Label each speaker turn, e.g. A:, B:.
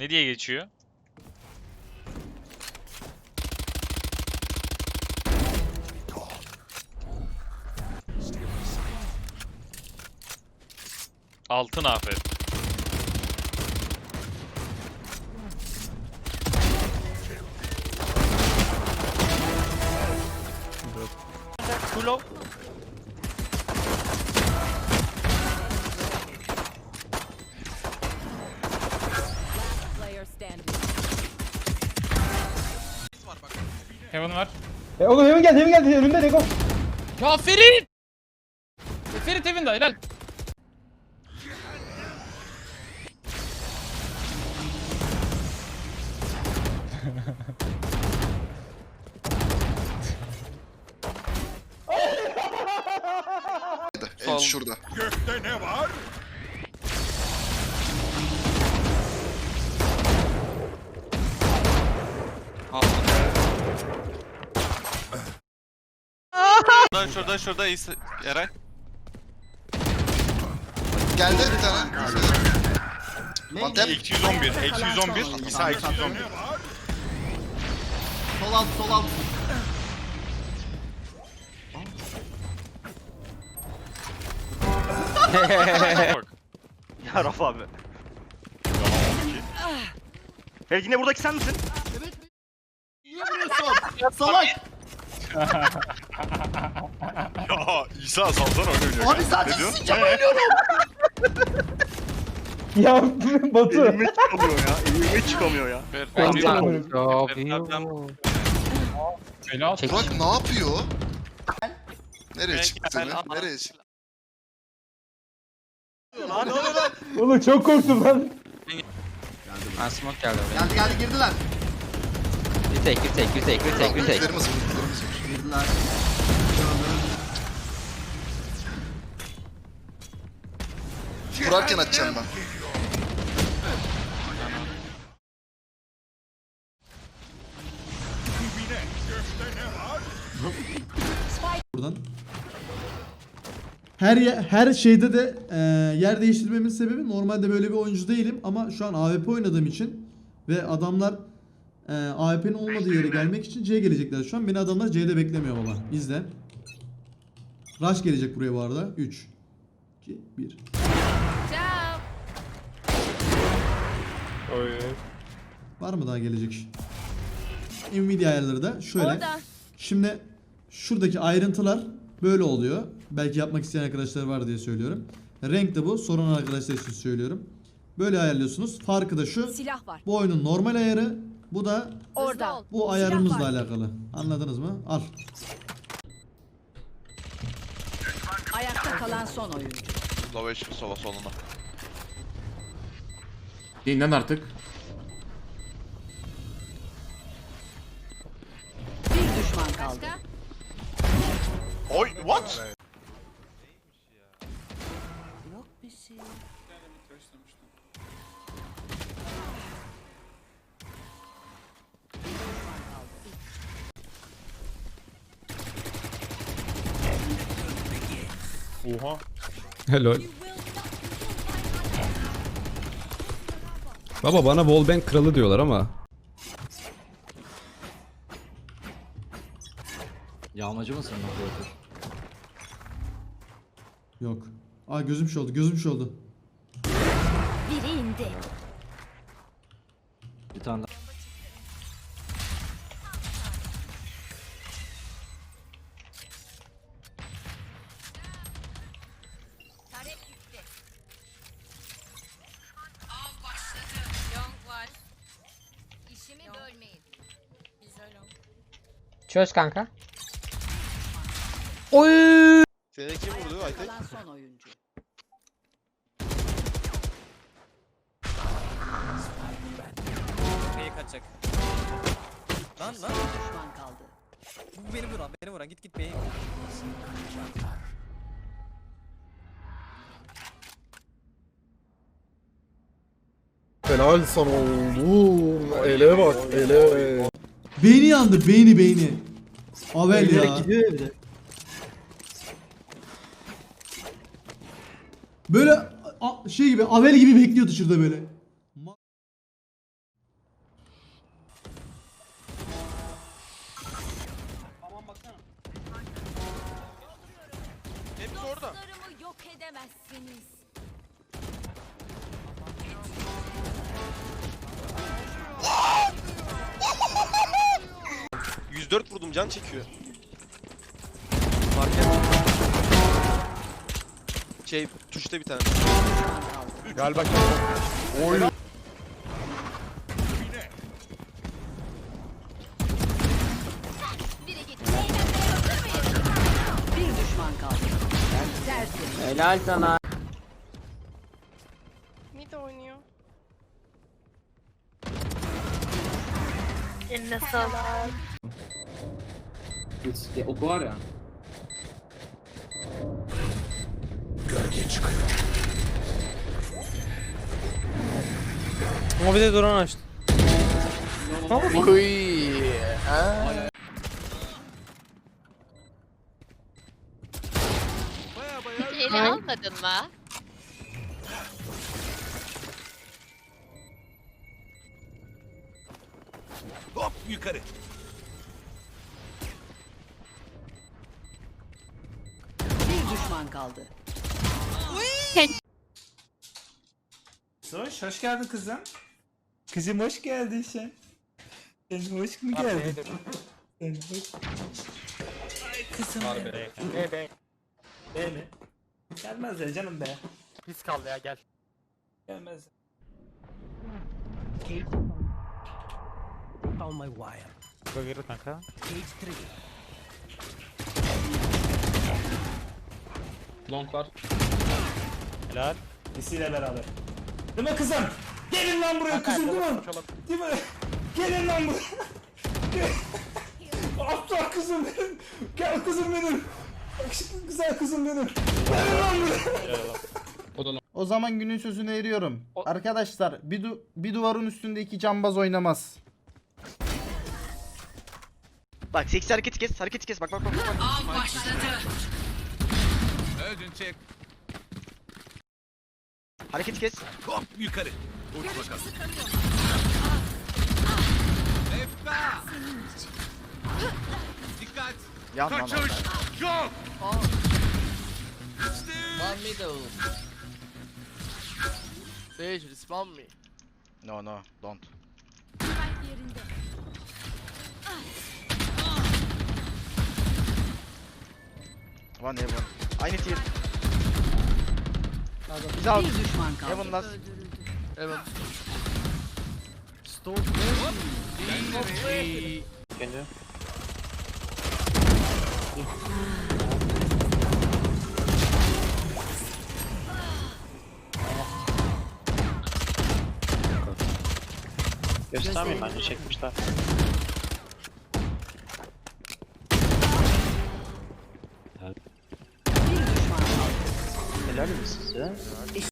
A: Ne diye geçiyor? Altın afet. Kulo.
B: Heaven var.
C: E oğlum hemen geldi hemen geldi önümde Rego.
B: Ya Ferit! Ferit evinde helal.
D: En şurada.
E: Şuradan şuradan şurada İsa- Eray.
D: Geldi bir tane. Antep.
F: 211, 211, İsa 211.
G: Sol alt sol alt.
F: Ya Rafa abi. Hey yine buradaki sen misin?
G: Niye vuruyorsun? Salak.
F: Ya İsa salsana oyun oynuyor.
G: Abi zaten sıcak oynuyorum.
C: Ya Batu.
F: Elime çıkamıyor ya. Elime çıkamıyor ya.
A: Perfect.
B: Helal.
D: Burak ne yapıyor? Nereye
E: Ben-
D: çıktı
E: ben-
D: seni? Nereye çıktı?
F: Lan ne oluyor lan?
C: Oğlum çok korktum lan.
H: Ben smoke geldi oraya.
G: Geldi geldi girdiler.
H: Retake, retake, retake, retake, retake.
D: Ultilerimiz var,
G: Girdiler.
D: Kurarken açacağım ben.
I: buradan. Her ye- her şeyde de e, yer değiştirmemin sebebi normalde böyle bir oyuncu değilim ama şu an AWP oynadığım için ve adamlar e, AWP'nin olmadığı yere gelmek için C gelecekler şu an. Beni adamlar C'de beklemiyor baba. İzle. Rush gelecek buraya bu arada. 3 2 1
J: Ciao.
I: Var mı daha gelecek? Nvidia ayarları da şöyle.
J: Orada.
I: Şimdi şuradaki ayrıntılar böyle oluyor. Belki yapmak isteyen arkadaşlar var diye söylüyorum. Renk de bu. Sorun arkadaşlar için söylüyorum. Böyle ayarlıyorsunuz. Farkı da şu.
J: Silah var.
I: Bu oyunun normal ayarı. Bu da
J: Orada.
I: bu ayarımızla alakalı. Anladınız mı? Al.
J: Ayakta kalan son oyuncu.
E: Low HP sola soluna.
B: Dinlen artık.
J: Bir düşman kaldı.
F: Oy what?
J: Yok bir şey.
F: Oha.
K: Helal. Baba bana wallbang kralı diyorlar ama.
H: Yağmacı mısın operatör?
I: Yok. Aa gözüm şey oldu. Gözüm şey oldu.
J: Biri indi.
H: Bir tane daha.
C: Çöz kanka.
E: Seni kim vurdu Aytek?
J: Kalan son oyuncu.
H: Neyi kaçacak? Lan lan.
J: Düşman kaldı.
H: Bu beni vuran, beni vuran. Git git beni.
D: Helal sana oğlum. Ele bak ele.
I: Beyni yandı beyni beyni. Avel ya. Böyle şey gibi Avel gibi bekliyordu şurada böyle. Hepsi orada.
J: Yok edemezsiniz.
E: 104 vurdum can çekiyor.
L: Fark et.
E: Şey tuşta bir tane.
F: Galiba
J: mıyız?
M: Bir düşman kaldı. Tersi.
N: Helal sana.
J: Mid oynuyor.
M: Eline sağlık.
N: Oku var ya.
L: Ama bir de drone açtı.
J: Eli almadın mı?
F: Hop yukarı.
M: Düşman kaldı.
G: Hoş, hoş geldin kızım. Kızım hoş geldin sen. Sen hoş mu geldin? Sen hoş. Ay kızım. Be be. Be mi? Gelmez ya canım be.
L: Pis kaldı ya gel.
G: Gelmez.
L: Bölgeri kanka.
O: Long var.
L: Helal.
G: Kisiyle beraber. Değil mi kızım? Gelin lan buraya kızım değil mi? Değil mi? Gelin lan buraya. Aslan kızım benim. Gel kızım benim. Yakışıklı güzel kızım benim. Gelin lan buraya.
P: O zaman günün sözünü veriyorum. Arkadaşlar bir, du- bir duvarın üstünde iki cambaz oynamaz.
E: Bak seksi hareketi kes, hareketi kes. Bak bak bak. bak.
M: Av başladı.
F: Ödün çek.
E: Hareketi kes.
F: Hop yukarı. Uç bakalım. Efta. Dikkat.
E: Yan lan.
F: Kaçış. Yok.
L: One middle.
E: Sage respawn me. No no don't.
J: yerinde.
E: One heaven. Aynı tier. Biz out.
M: Bir düşman kaldı.
E: Heaven last. Heaven.
M: Göstermeyin bence çekmişler. Bir düşman kaldı.
L: Helal mi size?
M: Eşit